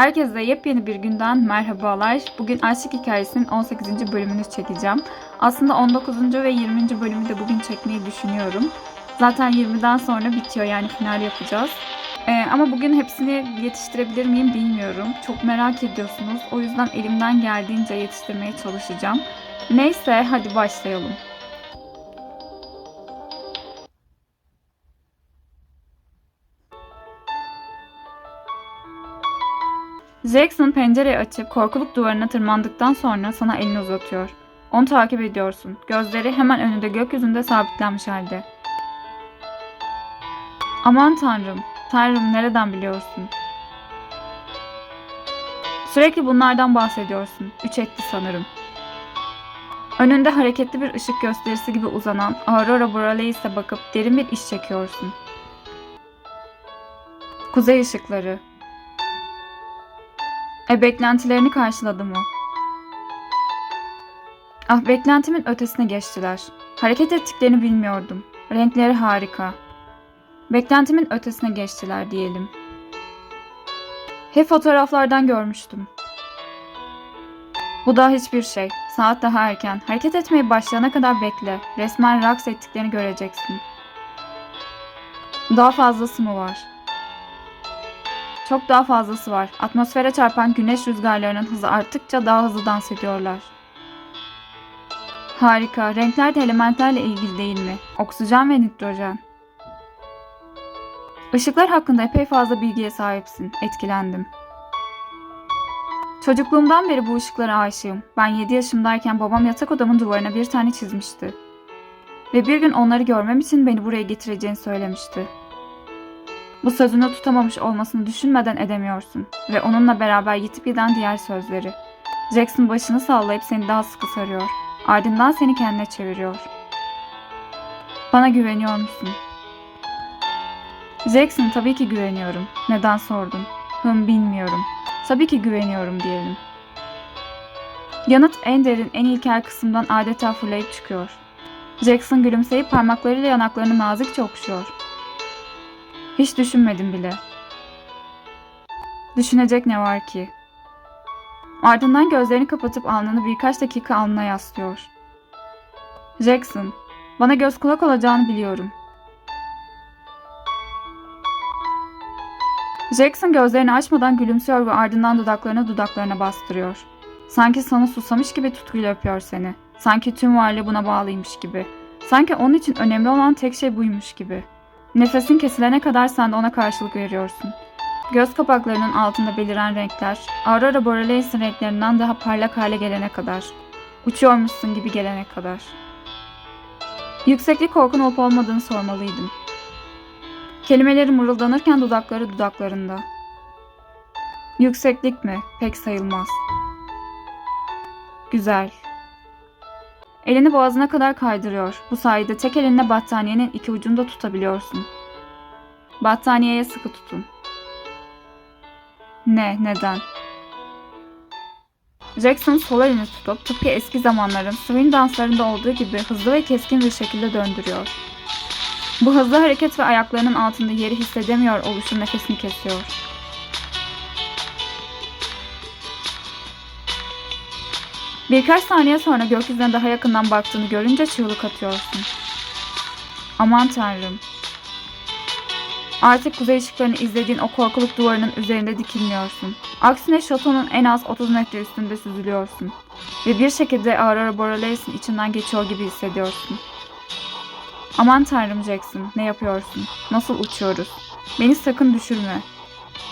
Herkese yepyeni bir günden merhabalar. Bugün Aşık Hikayesi'nin 18. bölümünü çekeceğim. Aslında 19. ve 20. bölümü de bugün çekmeyi düşünüyorum. Zaten 20'den sonra bitiyor yani final yapacağız. Ee, ama bugün hepsini yetiştirebilir miyim bilmiyorum. Çok merak ediyorsunuz. O yüzden elimden geldiğince yetiştirmeye çalışacağım. Neyse hadi başlayalım. Jackson pencereyi açıp korkuluk duvarına tırmandıktan sonra sana elini uzatıyor. Onu takip ediyorsun. Gözleri hemen önünde gökyüzünde sabitlenmiş halde. Aman tanrım, tanrım nereden biliyorsun? Sürekli bunlardan bahsediyorsun. Üç etti sanırım. Önünde hareketli bir ışık gösterisi gibi uzanan Aurora Borealis'e bakıp derin bir iş çekiyorsun. Kuzey ışıkları. E beklentilerini karşıladı mı? Ah beklentimin ötesine geçtiler. Hareket ettiklerini bilmiyordum. Renkleri harika. Beklentimin ötesine geçtiler diyelim. Hep fotoğraflardan görmüştüm. Bu daha hiçbir şey. Saat daha erken. Hareket etmeye başlayana kadar bekle. Resmen raks ettiklerini göreceksin. Daha fazlası mı var? Çok daha fazlası var. Atmosfere çarpan güneş rüzgarlarının hızı arttıkça daha hızlı dans ediyorlar. Harika. Renkler de elementlerle ilgili değil mi? Oksijen ve nitrojen. Işıklar hakkında epey fazla bilgiye sahipsin. Etkilendim. Çocukluğumdan beri bu ışıklara aşığım. Ben 7 yaşımdayken babam yatak odamın duvarına bir tane çizmişti. Ve bir gün onları görmem için beni buraya getireceğini söylemişti. Bu sözünü tutamamış olmasını düşünmeden edemiyorsun ve onunla beraber yitip giden diğer sözleri. Jackson başını sallayıp seni daha sıkı sarıyor. Ardından seni kendine çeviriyor. Bana güveniyor musun? Jackson tabii ki güveniyorum. Neden sordun? Hım bilmiyorum. Tabii ki güveniyorum diyelim. Yanıt en derin, en ilkel kısımdan adeta fırlayıp çıkıyor. Jackson gülümseyip parmaklarıyla yanaklarını nazikçe okşuyor. Hiç düşünmedim bile. Düşünecek ne var ki? Ardından gözlerini kapatıp alnını birkaç dakika alnına yaslıyor. Jackson, bana göz kulak olacağını biliyorum. Jackson gözlerini açmadan gülümsüyor ve ardından dudaklarını dudaklarına bastırıyor. Sanki sana susamış gibi tutkuyla öpüyor seni. Sanki tüm varlığı buna bağlıymış gibi. Sanki onun için önemli olan tek şey buymuş gibi. Nefesin kesilene kadar sen de ona karşılık veriyorsun. Göz kapaklarının altında beliren renkler, Aurora Borealis'in renklerinden daha parlak hale gelene kadar. Uçuyormuşsun gibi gelene kadar. Yükseklik korkun olup olmadığını sormalıydım. Kelimeleri mırıldanırken dudakları dudaklarında. Yükseklik mi? Pek sayılmaz. Güzel. Elini boğazına kadar kaydırıyor. Bu sayede tek elinle battaniyenin iki ucunu da tutabiliyorsun. Battaniyeye sıkı tutun. Ne, neden? Jackson sol elini tutup tıpkı eski zamanların swing danslarında olduğu gibi hızlı ve keskin bir şekilde döndürüyor. Bu hızlı hareket ve ayaklarının altında yeri hissedemiyor oluşu nefesini kesiyor. Birkaç saniye sonra gökyüzüne daha yakından baktığını görünce çığlık atıyorsun. Aman tanrım. Artık kuzey ışıklarını izlediğin o korkuluk duvarının üzerinde dikilmiyorsun. Aksine şatonun en az 30 metre üstünde süzülüyorsun. Ve bir şekilde Aurora Borealis'in içinden geçiyor gibi hissediyorsun. Aman tanrım Jackson, ne yapıyorsun? Nasıl uçuyoruz? Beni sakın düşürme.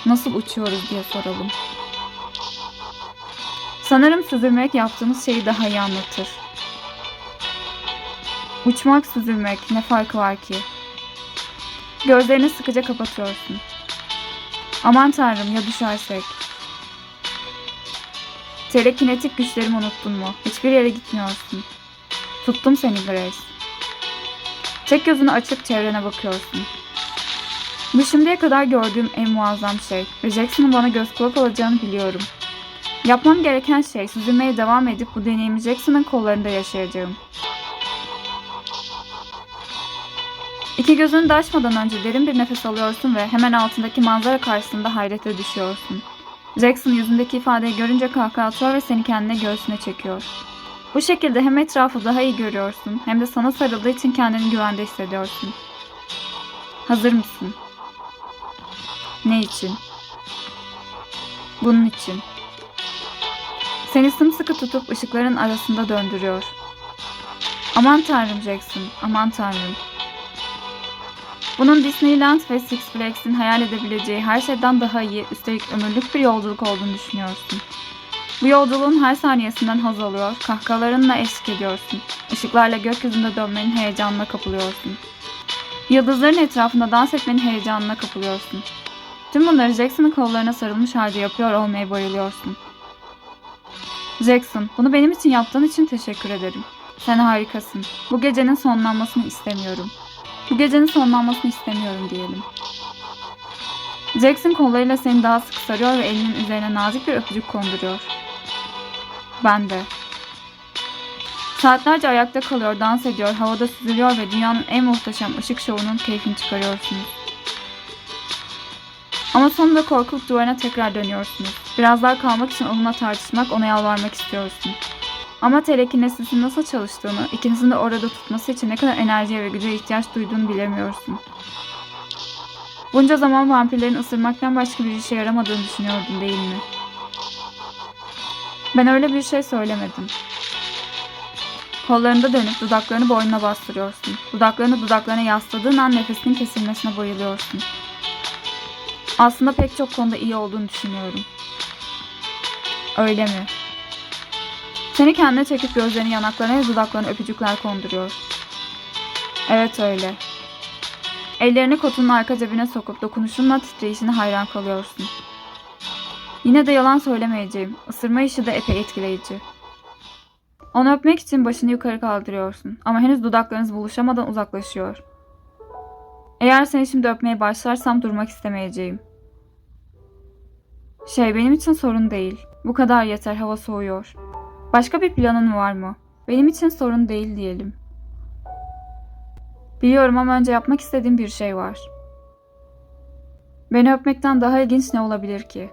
Nasıl uçuyoruz diye soralım. Sanırım süzülmek yaptığımız şeyi daha iyi anlatır. Uçmak, süzülmek ne farkı var ki? Gözlerini sıkıca kapatıyorsun. Aman tanrım ya düşersek? Telekinetik güçlerimi unuttun mu? Hiçbir yere gitmiyorsun. Tuttum seni Grace. Tek gözünü açıp çevrene bakıyorsun. Bu şimdiye kadar gördüğüm en muazzam şey ve Jackson'ın bana göz kulak olacağını biliyorum. Yapmam gereken şey süzülmeye devam edip bu deneyimi Jackson'ın kollarında yaşayacağım. İki gözünü de açmadan önce derin bir nefes alıyorsun ve hemen altındaki manzara karşısında hayrete düşüyorsun. Jackson yüzündeki ifadeyi görünce kahkaha atıyor ve seni kendine göğsüne çekiyor. Bu şekilde hem etrafı daha iyi görüyorsun hem de sana sarıldığı için kendini güvende hissediyorsun. Hazır mısın? Ne için? Bunun için. Seni sımsıkı tutup ışıkların arasında döndürüyor. Aman tanrım Jackson, aman tanrım. Bunun Disneyland ve Six Flags'in hayal edebileceği her şeyden daha iyi, üstelik ömürlük bir yolculuk olduğunu düşünüyorsun. Bu yolculuğun her saniyesinden haz alıyor, kahkahalarınla eşlik ediyorsun. Işıklarla gökyüzünde dönmenin heyecanına kapılıyorsun. Yıldızların etrafında dans etmenin heyecanına kapılıyorsun. Tüm bunları Jackson'ın kollarına sarılmış halde yapıyor olmaya bayılıyorsun. Jackson, bunu benim için yaptığın için teşekkür ederim. Sen harikasın. Bu gecenin sonlanmasını istemiyorum. Bu gecenin sonlanmasını istemiyorum diyelim. Jackson kollarıyla seni daha sık sarıyor ve elinin üzerine nazik bir öpücük konduruyor. Ben de. Saatlerce ayakta kalıyor, dans ediyor, havada süzülüyor ve dünyanın en muhteşem ışık şovunun keyfini çıkarıyorsunuz. Ama sonunda korkuluk duvarına tekrar dönüyorsunuz. Biraz daha kalmak için onunla tartışmak, ona yalvarmak istiyorsun. Ama telekinesisinin nasıl çalıştığını, ikinizin de orada tutması için ne kadar enerjiye ve güce ihtiyaç duyduğunu bilemiyorsun. Bunca zaman vampirlerin ısırmaktan başka bir işe yaramadığını düşünüyordun değil mi? Ben öyle bir şey söylemedim. Kollarında dönüp dudaklarını boynuna bastırıyorsun. Dudaklarını dudaklarına yasladığın an nefesinin kesilmesine bayılıyorsun. Aslında pek çok konuda iyi olduğunu düşünüyorum. Öyle mi? Seni kendine çekip gözlerini yanaklarına ve dudaklarına öpücükler konduruyor. Evet öyle. Ellerini kotunun arka cebine sokup dokunuşunla titreyişine hayran kalıyorsun. Yine de yalan söylemeyeceğim. Isırma işi de epey etkileyici. Onu öpmek için başını yukarı kaldırıyorsun ama henüz dudaklarınız buluşamadan uzaklaşıyor. Eğer seni şimdi öpmeye başlarsam durmak istemeyeceğim. Şey benim için sorun değil. Bu kadar yeter hava soğuyor. Başka bir planın var mı? Benim için sorun değil diyelim. Biliyorum ama önce yapmak istediğim bir şey var. Beni öpmekten daha ilginç ne olabilir ki?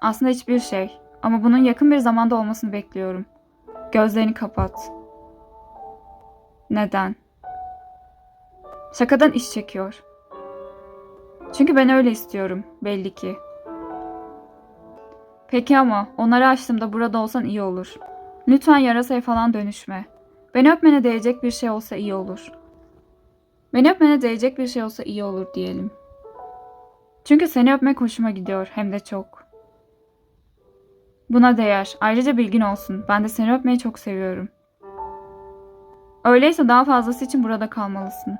Aslında hiçbir şey. Ama bunun yakın bir zamanda olmasını bekliyorum. Gözlerini kapat. Neden? Şakadan iş çekiyor. Çünkü ben öyle istiyorum, belli ki. Peki ama onları açtığımda burada olsan iyi olur. Lütfen yarasaya falan dönüşme. Beni öpmene değecek bir şey olsa iyi olur. Beni öpmene değecek bir şey olsa iyi olur diyelim. Çünkü seni öpmek hoşuma gidiyor hem de çok. Buna değer. Ayrıca bilgin olsun. Ben de seni öpmeyi çok seviyorum. Öyleyse daha fazlası için burada kalmalısın.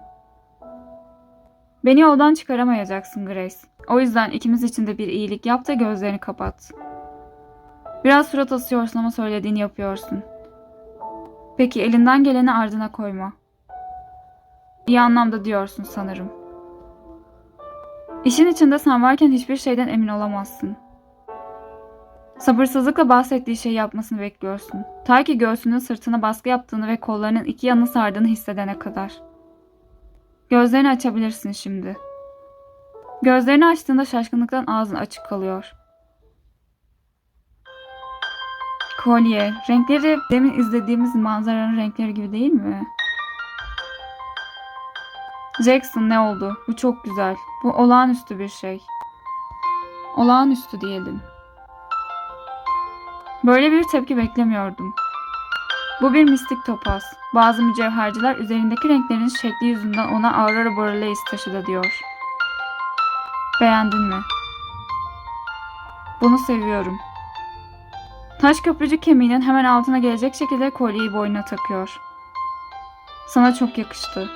Beni yoldan çıkaramayacaksın Grace. O yüzden ikimiz için de bir iyilik yap da gözlerini kapat. Biraz surat asıyorsun ama söylediğini yapıyorsun. Peki elinden geleni ardına koyma. İyi anlamda diyorsun sanırım. İşin içinde sen varken hiçbir şeyden emin olamazsın. Sabırsızlıkla bahsettiği şeyi yapmasını bekliyorsun. Ta ki göğsünün sırtına baskı yaptığını ve kollarının iki yanını sardığını hissedene kadar. Gözlerini açabilirsin şimdi. Gözlerini açtığında şaşkınlıktan ağzın açık kalıyor. Kolye. Renkleri demin izlediğimiz manzaranın renkleri gibi değil mi? Jackson ne oldu? Bu çok güzel. Bu olağanüstü bir şey. Olağanüstü diyelim. Böyle bir tepki beklemiyordum. Bu bir mistik topaz. Bazı mücevherciler üzerindeki renklerin şekli yüzünden ona Aurora Borealis taşı da diyor. Beğendin mi? Bunu seviyorum. Taş köprücük kemiğinin hemen altına gelecek şekilde kolyeyi boynuna takıyor. Sana çok yakıştı.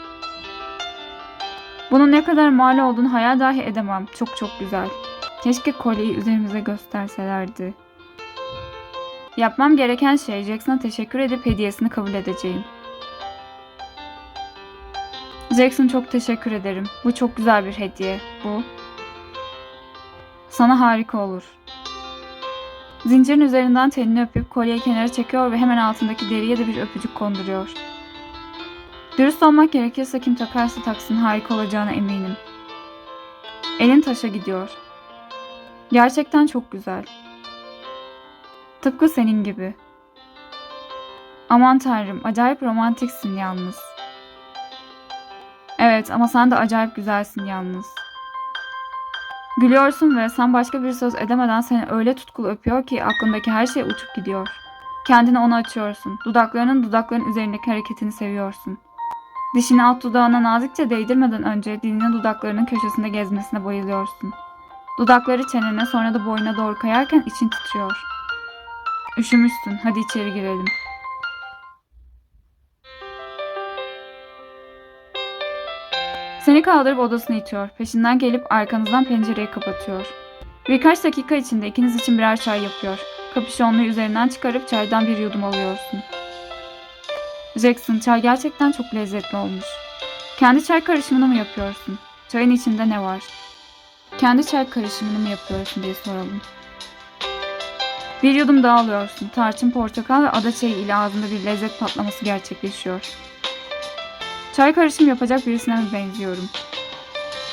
Bunun ne kadar mal olduğunu hayal dahi edemem. Çok çok güzel. Keşke kolyeyi üzerimize gösterselerdi. Yapmam gereken şey Jackson'a teşekkür edip hediyesini kabul edeceğim. Jackson çok teşekkür ederim. Bu çok güzel bir hediye. Bu. Sana harika olur. Zincirin üzerinden tenini öpüp kolyeyi kenara çekiyor ve hemen altındaki deriye de bir öpücük konduruyor. Dürüst olmak gerekirse kim takarsa taksın harika olacağına eminim. Elin taşa gidiyor. Gerçekten çok güzel. Tıpkı senin gibi. Aman tanrım, acayip romantiksin yalnız. Evet ama sen de acayip güzelsin yalnız. Gülüyorsun ve sen başka bir söz edemeden seni öyle tutkulu öpüyor ki aklındaki her şey uçup gidiyor. Kendini ona açıyorsun. Dudaklarının dudakların üzerindeki hareketini seviyorsun. Dişini alt dudağına nazikçe değdirmeden önce dilinin dudaklarının köşesinde gezmesine bayılıyorsun. Dudakları çenene sonra da boyuna doğru kayarken için titriyor. Üşümüşsün. Hadi içeri girelim. Seni kaldırıp odasına itiyor. Peşinden gelip arkanızdan pencereyi kapatıyor. Birkaç dakika içinde ikiniz için birer çay yapıyor. Kapüşonluğu üzerinden çıkarıp çaydan bir yudum alıyorsun. Jackson, çay gerçekten çok lezzetli olmuş. Kendi çay karışımını mı yapıyorsun? Çayın içinde ne var? Kendi çay karışımını mı yapıyorsun diye soralım. Bir yudum daha alıyorsun. Tarçın, portakal ve ada çayı ile ağzında bir lezzet patlaması gerçekleşiyor. Çay karışım yapacak birisine mi benziyorum?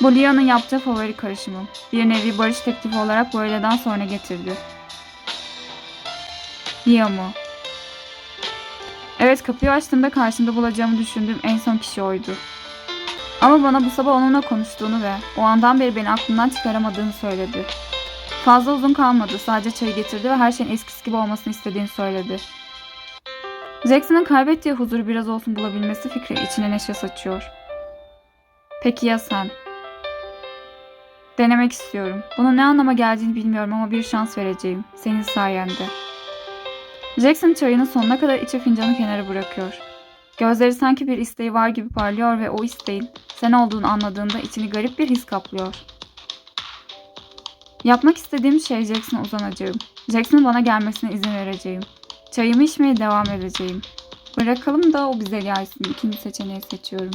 Bu Lia'nın yaptığı favori karışımım. Bir nevi barış teklifi olarak bu öğleden sonra getirdi. Lia mı? Evet kapıyı açtığımda karşımda bulacağımı düşündüğüm en son kişi oydu. Ama bana bu sabah onunla konuştuğunu ve o andan beri beni aklından çıkaramadığını söyledi. Fazla uzun kalmadı. Sadece çayı getirdi ve her şeyin eskisi gibi olmasını istediğini söyledi. Jackson'ın kaybettiği huzuru biraz olsun bulabilmesi fikri içine neşe saçıyor. Peki ya sen? Denemek istiyorum. Bunun ne anlama geldiğini bilmiyorum ama bir şans vereceğim. Senin sayende. Jackson çayının sonuna kadar içe fincanı kenara bırakıyor. Gözleri sanki bir isteği var gibi parlıyor ve o isteğin sen olduğunu anladığında içini garip bir his kaplıyor. Yapmak istediğim şey Jackson'a uzanacağım. Jackson'ın bana gelmesine izin vereceğim. Çayımı içmeye devam edeceğim. Bırakalım da o bize gelsin. İkinci seçeneği seçiyorum.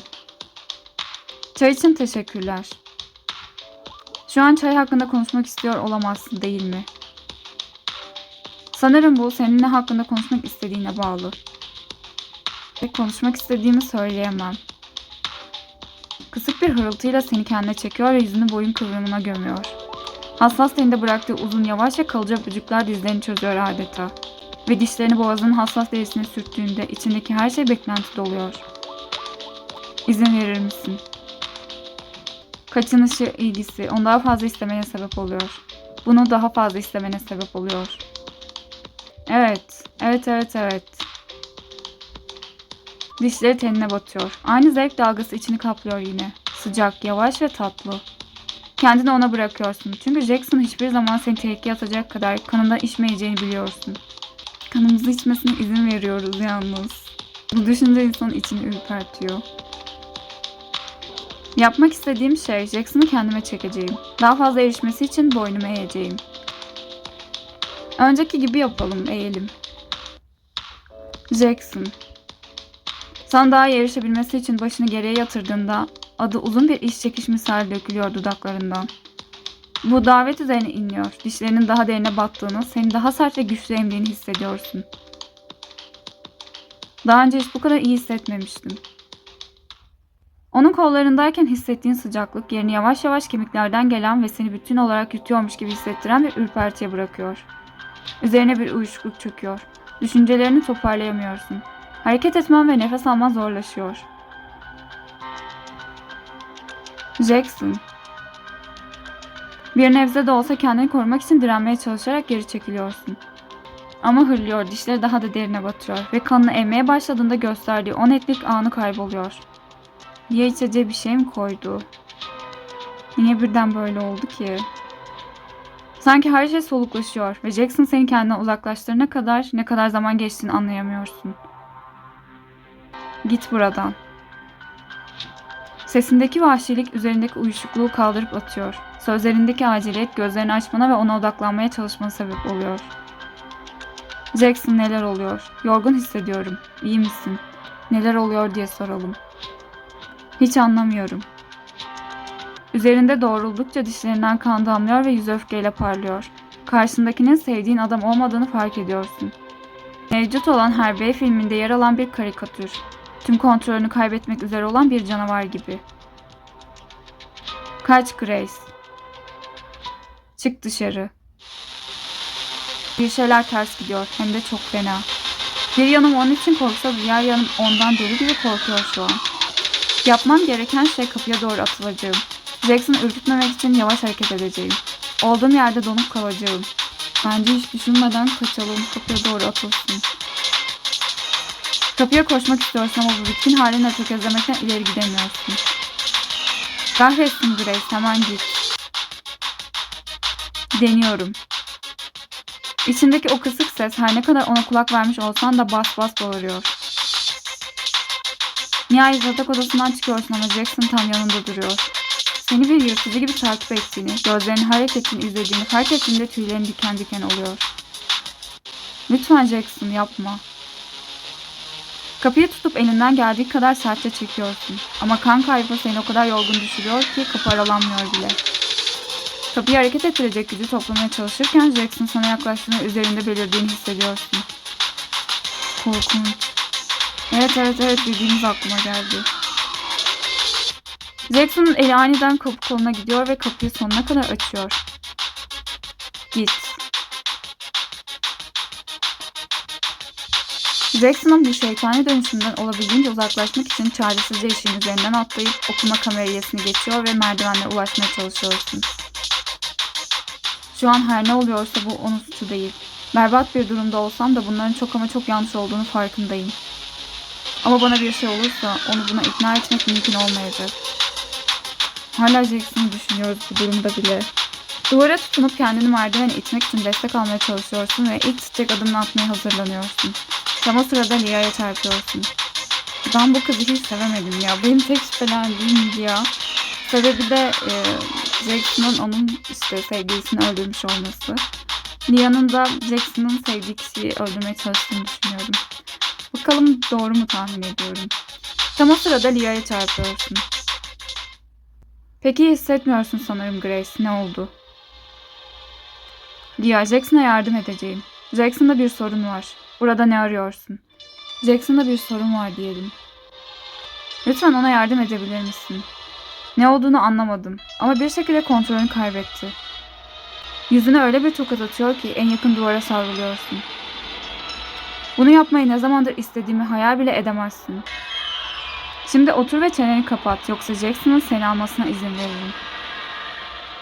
Çay için teşekkürler. Şu an çay hakkında konuşmak istiyor olamazsın değil mi? Sanırım bu senin ne hakkında konuşmak istediğine bağlı. Ve konuşmak istediğimi söyleyemem. Kısık bir hırıltıyla seni kendine çekiyor ve yüzünü boyun kıvrımına gömüyor. Hassas teninde bıraktığı uzun yavaş ve kalıcı öpücükler dizlerini çözüyor adeta. Ve dişlerini boğazının hassas derisine sürttüğünde içindeki her şey beklenti doluyor. İzin verir misin? Kaçınışı, ilgisi onu daha fazla istemene sebep oluyor. Bunu daha fazla istemene sebep oluyor. Evet, evet, evet, evet. Dişleri tenine batıyor. Aynı zevk dalgası içini kaplıyor yine. Sıcak, yavaş ve tatlı. Kendini ona bırakıyorsun. Çünkü Jackson hiçbir zaman seni tehlikeye atacak kadar kanından içmeyeceğini biliyorsun. Kanımızı içmesine izin veriyoruz yalnız. Bu düşünce insanın içini ürpertiyor. Yapmak istediğim şey Jackson'ı kendime çekeceğim. Daha fazla erişmesi için boynumu eğeceğim. Önceki gibi yapalım, eğelim. Jackson. Sana daha iyi erişebilmesi için başını geriye yatırdığında adı uzun bir iş çekiş misali dökülüyor dudaklarından. Bu davet üzerine inliyor. Dişlerinin daha derine battığını, seni daha sert ve güçlü emdiğini hissediyorsun. Daha önce hiç bu kadar iyi hissetmemiştim. Onun kollarındayken hissettiğin sıcaklık yerini yavaş yavaş kemiklerden gelen ve seni bütün olarak yutuyormuş gibi hissettiren bir ürpertiye bırakıyor. Üzerine bir uyuşukluk çöküyor. Düşüncelerini toparlayamıyorsun. Hareket etmen ve nefes alman zorlaşıyor. Jackson. Bir nebze de olsa kendini korumak için direnmeye çalışarak geri çekiliyorsun. Ama hırlıyor, dişleri daha da derine batıyor ve kanını emmeye başladığında gösterdiği o netlik anı kayboluyor. Diye içeceği bir şey mi koydu? Niye birden böyle oldu ki? Sanki her şey soluklaşıyor ve Jackson seni kendinden uzaklaştırana kadar ne kadar zaman geçtiğini anlayamıyorsun. Git buradan. Sesindeki vahşilik üzerindeki uyuşukluğu kaldırıp atıyor. Sözlerindeki aciliyet gözlerini açmana ve ona odaklanmaya çalışmana sebep oluyor. Jackson neler oluyor? Yorgun hissediyorum. İyi misin? Neler oluyor diye soralım. Hiç anlamıyorum. Üzerinde doğruldukça dişlerinden kan damlıyor ve yüz öfkeyle parlıyor. Karşındakinin sevdiğin adam olmadığını fark ediyorsun. Mevcut olan her B filminde yer alan bir karikatür. Tüm kontrolünü kaybetmek üzere olan bir canavar gibi. Kaç Grace. Çık dışarı. Bir şeyler ters gidiyor hem de çok fena. Bir yanım onun için korksa diğer yanım ondan deli gibi korkuyor şu an. Yapmam gereken şey kapıya doğru atılacağım. Jackson'ı ürkütmemek için yavaş hareket edeceğim. Olduğum yerde donup kalacağım. Bence hiç düşünmeden kaçalım. Kapıya doğru atılsın. Kapıya koşmak istiyorsun ama bu bitkin halinle tökezlemekten ileri gidemiyorsun. Kahretsin Grace hemen git. Deniyorum. İçindeki o kısık ses her ne kadar ona kulak vermiş olsan da bas bas bağırıyor. Nihayet yatak odasından çıkıyorsun ama Jackson tam yanında duruyor. Seni bir yırtıcı gibi takip ettiğini, gözlerinin hareketini izlediğini fark ettiğinde tüylerin diken diken oluyor. Lütfen Jackson yapma. Kapıyı tutup elinden geldiği kadar sertçe çekiyorsun. Ama kan kaybı seni o kadar yorgun düşürüyor ki kapı aralanmıyor bile. Kapıyı hareket ettirecek gücü toplamaya çalışırken Jackson sana yaklaştığında üzerinde belirdiğini hissediyorsun. Korkunç. Evet evet evet dediğimiz aklıma geldi. Jackson'ın eli aniden kapı koluna gidiyor ve kapıyı sonuna kadar açıyor. Git. Jackson'ın bu şeytani dönüşümden olabildiğince uzaklaşmak için çaresizce işin üzerinden atlayıp okuma kamerayasını geçiyor ve merdivenle ulaşmaya çalışıyorsun. Şu an her ne oluyorsa bu onun suçu değil. Berbat bir durumda olsam da bunların çok ama çok yanlış olduğunu farkındayım. Ama bana bir şey olursa onu buna ikna etmek mümkün olmayacak. Hala Jackson'ı düşünüyoruz bu durumda bile. Duvara tutunup kendini merdivene itmek için destek almaya çalışıyorsun ve ilk sıcak adımını atmaya hazırlanıyorsun. Tam o sırada Lia'ya çarpıyorsun. Ben bu kızı hiç sevemedim ya. Benim tek şüphelendiğim Lia. Sebebi de e, Jackson'ın onun işte sevgilisini öldürmüş olması. Lia'nın da Jackson'ın sevdiği kişiyi öldürmeye çalıştığını düşünüyorum. Bakalım doğru mu tahmin ediyorum. Tam o sırada Lia'ya çarpıyorsun. Peki hissetmiyorsun sanırım Grace. Ne oldu? Lia, Jackson'a yardım edeceğim. Jackson'da bir sorun var. Burada ne arıyorsun? Jackson'da bir sorun var diyelim. Lütfen ona yardım edebilir misin? Ne olduğunu anlamadım ama bir şekilde kontrolünü kaybetti. Yüzüne öyle bir tokat atıyor ki en yakın duvara savruluyorsun. Bunu yapmayı ne zamandır istediğimi hayal bile edemezsin. Şimdi otur ve çeneni kapat yoksa Jackson'ın seni almasına izin veririm.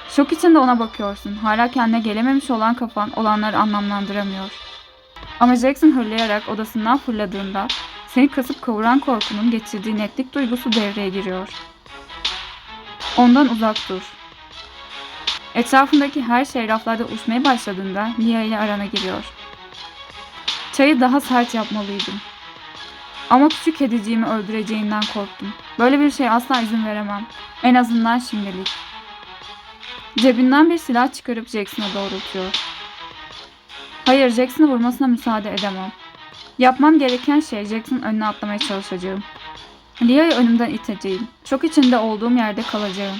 Şok içinde ona bakıyorsun. Hala kendine gelememiş olan kafan olanları anlamlandıramıyor. Ama Jackson hırlayarak odasından fırladığında seni kasıp kavuran korkunun getirdiği netlik duygusu devreye giriyor. Ondan uzak dur. Etrafındaki her şey raflarda uçmaya başladığında Lia ile arana giriyor. Çayı daha sert yapmalıydım. Ama küçük kediciğimi öldüreceğinden korktum. Böyle bir şey asla izin veremem. En azından şimdilik. Cebinden bir silah çıkarıp Jackson'a doğrultuyor. Hayır, Jackson'ı vurmasına müsaade edemem. Yapmam gereken şey Jackson'ın önüne atlamaya çalışacağım. Lia'yı önümden iteceğim. Çok içinde olduğum yerde kalacağım.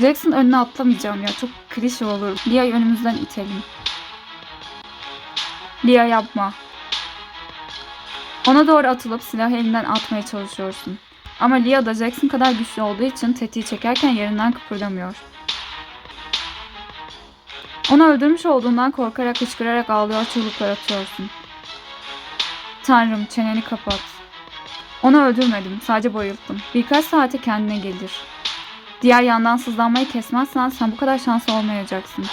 Jackson önüne atlamayacağım ya. Çok klişe olur. Lia'yı önümüzden itelim. Lia yapma. Ona doğru atılıp silahı elinden atmaya çalışıyorsun. Ama Lia da Jackson kadar güçlü olduğu için tetiği çekerken yerinden kıpırdamıyor. Onu öldürmüş olduğundan korkarak hıçkırarak ağlıyor çığlıklar atıyorsun. Tanrım çeneni kapat. Onu öldürmedim sadece bayılttım. Birkaç saate kendine gelir. Diğer yandan sızlanmayı kesmezsen sen bu kadar şanslı olmayacaksın.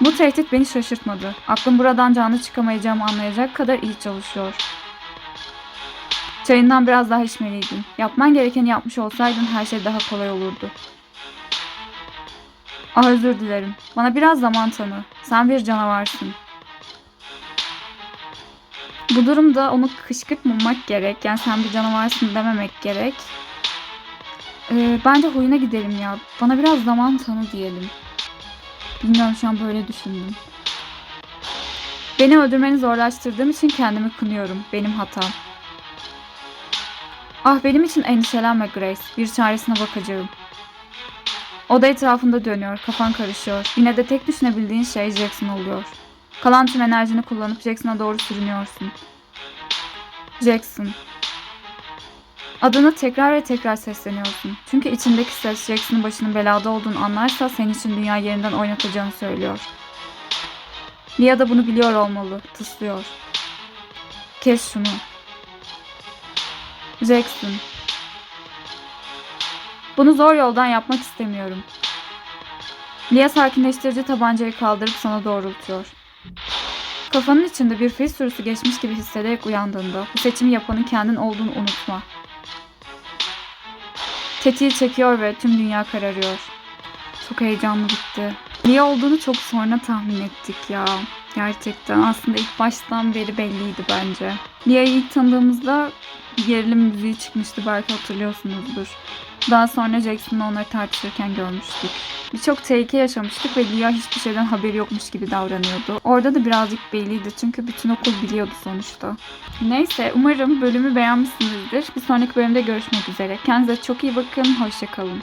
Bu tehdit beni şaşırtmadı. Aklım buradan canlı çıkamayacağımı anlayacak kadar iyi çalışıyor. Çayından biraz daha içmeliydin. Yapman gerekeni yapmış olsaydın her şey daha kolay olurdu. Ah özür dilerim. Bana biraz zaman tanı. Sen bir canavarsın. Bu durumda onu kışkırtmamak gerek. Yani sen bir canavarsın dememek gerek. Ee, bence huyuna gidelim ya. Bana biraz zaman tanı diyelim. Bilmiyorum şu an böyle düşündüm. Beni öldürmeni zorlaştırdığım için kendimi kınıyorum. Benim hatam. Ah benim için endişelenme Grace. Bir çaresine bakacağım. Oda etrafında dönüyor. Kafan karışıyor. Yine de tek düşünebildiğin şey Jackson oluyor. Kalan tüm enerjini kullanıp Jackson'a doğru sürünüyorsun. Jackson. Adını tekrar ve tekrar sesleniyorsun. Çünkü içindeki ses Jackson'ın başının belada olduğunu anlarsa senin için dünya yerinden oynatacağını söylüyor. Lia da bunu biliyor olmalı. Tıslıyor. Kes şunu. Jackson. Bunu zor yoldan yapmak istemiyorum. Lia sakinleştirici tabancayı kaldırıp sana doğrultuyor. Kafanın içinde bir fil sürüsü geçmiş gibi hissederek uyandığında bu seçimi yapanın kendin olduğunu unutma. Tetiği çekiyor ve tüm dünya kararıyor. Çok heyecanlı bitti. Niye olduğunu çok sonra tahmin ettik ya. Gerçekten aslında ilk baştan beri belliydi bence. Lia'yı ilk tanıdığımızda gerilim müziği çıkmıştı belki hatırlıyorsunuzdur. Daha sonra Jackson'la onları tartışırken görmüştük. Birçok tehlike yaşamıştık ve Lia hiçbir şeyden haberi yokmuş gibi davranıyordu. Orada da birazcık belliydi çünkü bütün okul biliyordu sonuçta. Neyse umarım bölümü beğenmişsinizdir. Bir sonraki bölümde görüşmek üzere. Kendinize çok iyi bakın. Hoşçakalın.